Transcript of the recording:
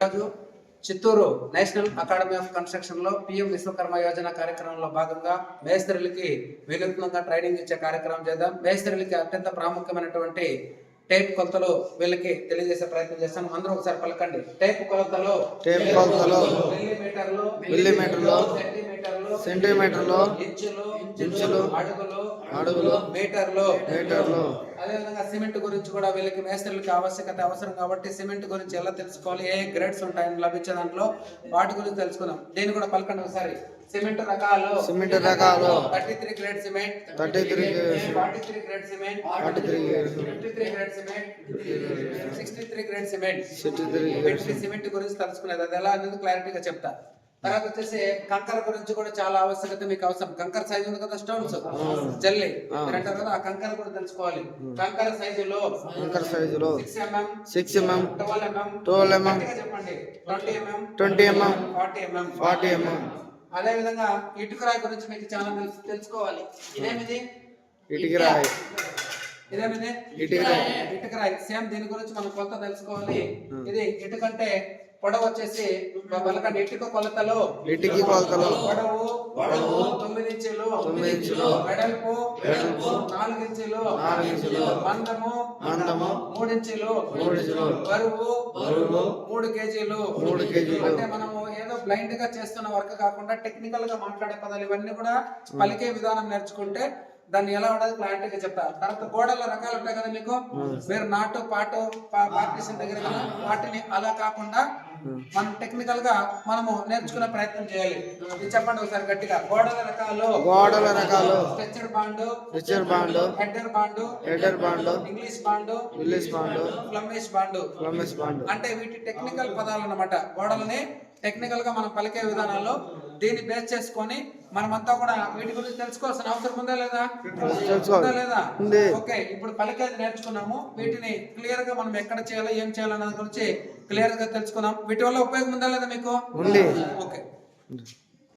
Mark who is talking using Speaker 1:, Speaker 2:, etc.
Speaker 1: ఈరోజు Chittoor national academy of కన్స్ట్రక్షన్లో PM Vishwakarma Yojana కార్యక్రమంలో భాగంగా మేస్త్రులకి వినూత్నంగా ట్రైనింగ్ ఇచ్చే కార్యక్రమం చేద్దాం. మేస్త్రులకి అత్యంత ప్రాముఖ్యమైనటువంటి టేప్ కొలతలు వీళ్ళకి తెలియజేసే ప్రయత్నం చేస్తాను. అందరూ ఒకసారి పలకండి. టేప్ కొలతలు
Speaker 2: టేప్ కొలతలు
Speaker 1: మిల్లీమీటర్లు
Speaker 2: మిల్లీమీటర్లు.
Speaker 1: సెంటీమీటర్లు ఇంచులు అడుగులు
Speaker 2: అడుగులు
Speaker 1: మీటర్లు.
Speaker 2: మీటర్లు.
Speaker 1: అదేవిధంగా సిమెంట్ గురించి కూడా వీళ్ళకి మేస్త్రులకి ఆవశ్యకత అవసరం కాబట్టి సిమెంట్ గురించి ఎలా తెలుసుకోవాలి ఏ గ్రేడ్స్ ఉంటాయని లభించే దాంట్లో వాటి గురించి తెలుసుకుందాం. దీన్ని కూడా పలకండి ఒకసారి. సిమెంట్ రకాలు.
Speaker 2: సిమెంట్ రకాలు.
Speaker 1: Thirty three grade cement.
Speaker 2: Thirty three
Speaker 1: forty three grade cement.
Speaker 2: Forty three
Speaker 1: fifty three grade cement. Sixty three grade cement.
Speaker 2: Sixty three
Speaker 1: వీటిని సిమెంట్ గురించి తెలుసుకునేది. అది ఎలా అనేది క్లారిటీగా చెప్తా. తర్వాత వచ్చేసి కంకర గురించి కూడా చాలా ఆవశ్యకత మీకు అవసరం. కంకర సైజు ఉంది కదా స్టోన్స్ జల్లి. అంటారు కదా ఆ కంకర కూడా తెలుసుకోవాలి. కంకర సైజులో
Speaker 2: అంకర సైజులో
Speaker 1: six MM
Speaker 2: six MM
Speaker 1: twelve MM
Speaker 2: 12.
Speaker 1: చెప్పండి. Twenty MM
Speaker 2: twenty MM
Speaker 1: forty MM
Speaker 2: forty MM
Speaker 1: అదే విధంగా ఇటుకరాయి గురించి మీకు చాలా తెలుసు తెలుసుకోవాలి. ఇదేమిది?
Speaker 2: ఇటుకి. రాయి
Speaker 1: ఇదేమిది?
Speaker 2: ఇటుకరాయి.
Speaker 1: ఇటుకరాయి. సేమ్ దీని గురించి మనం కొలత తెలుసుకోవాలి. ఇది ఇటుకంటే పొడవు వచ్చేసి పలకండి ఇటుక కొలతలో
Speaker 2: ఇటుకి కొలతలు.
Speaker 1: పొడవు పొడవు తొమ్మిది ఇంచులు
Speaker 2: తొమ్మిది ఇంచులు.
Speaker 1: వెడల్పు
Speaker 2: వెడల్పు
Speaker 1: నాలుగు ఇంచులు
Speaker 2: నాలుగు ఇంచులు.
Speaker 1: మందము
Speaker 2: మందము
Speaker 1: మూడు ఇంచులు
Speaker 2: మూడు ఇంచులు.
Speaker 1: బరువు
Speaker 2: బరువు
Speaker 1: మూడు కేజీలు.
Speaker 2: మూడు కేజీలు.
Speaker 1: అంటే మనము ఏదో బ్లైండ్గా చేస్తున్న వర్క్ కాకుండా టెక్నికల్గా మాట్లాడే పదాలు ఇవన్నీ కూడా పలికే విధానం నేర్చుకుంటే దాన్ని ఎలా ఉండదు క్లారిటీగా చెప్తా తర్వాత గోడల రకాలు ఉంటాయి కదా మీకు? మీరు నాటు పాటు పార్టీషన్ దగ్గర వాటిని అలా కాకుండా మనం టెక్నికల్గా మనము నేర్చుకునే ప్రయత్నం చేయాలి. ఇది చెప్పండి ఒకసారి గట్టిగా. గోడల రకాలు.
Speaker 2: గోడల రకాలు.
Speaker 1: Stretcher bond
Speaker 2: stretcher bond
Speaker 1: header bond
Speaker 2: header bond
Speaker 1: English bond
Speaker 2: English bond
Speaker 1: Flemish bond
Speaker 2: Flemish bond
Speaker 1: అంటే వీటి టెక్నికల్ పదాలు అన్నమాట. గోడలని టెక్నికల్గా మనం పలికే విధానాల్లో దీన్ని బేస్ చేసుకొని మనమంతా కూడా వీటి గురించి తెలుసుకోవాల్సిన అవసరం ఉందా లేదా. ఉందా లేదా. ఓకే ఇప్పుడు పలికేది నేర్చుకున్నాము. వీటిని క్లియర్గా మనం ఎక్కడ చేయాలి ఏం చేయాలన్నది గురించి క్లియర్గా తెలుసుకున్నాం. వీటి వల్ల ఉపయోగం ఉందా లేదా మీకు? ఓకే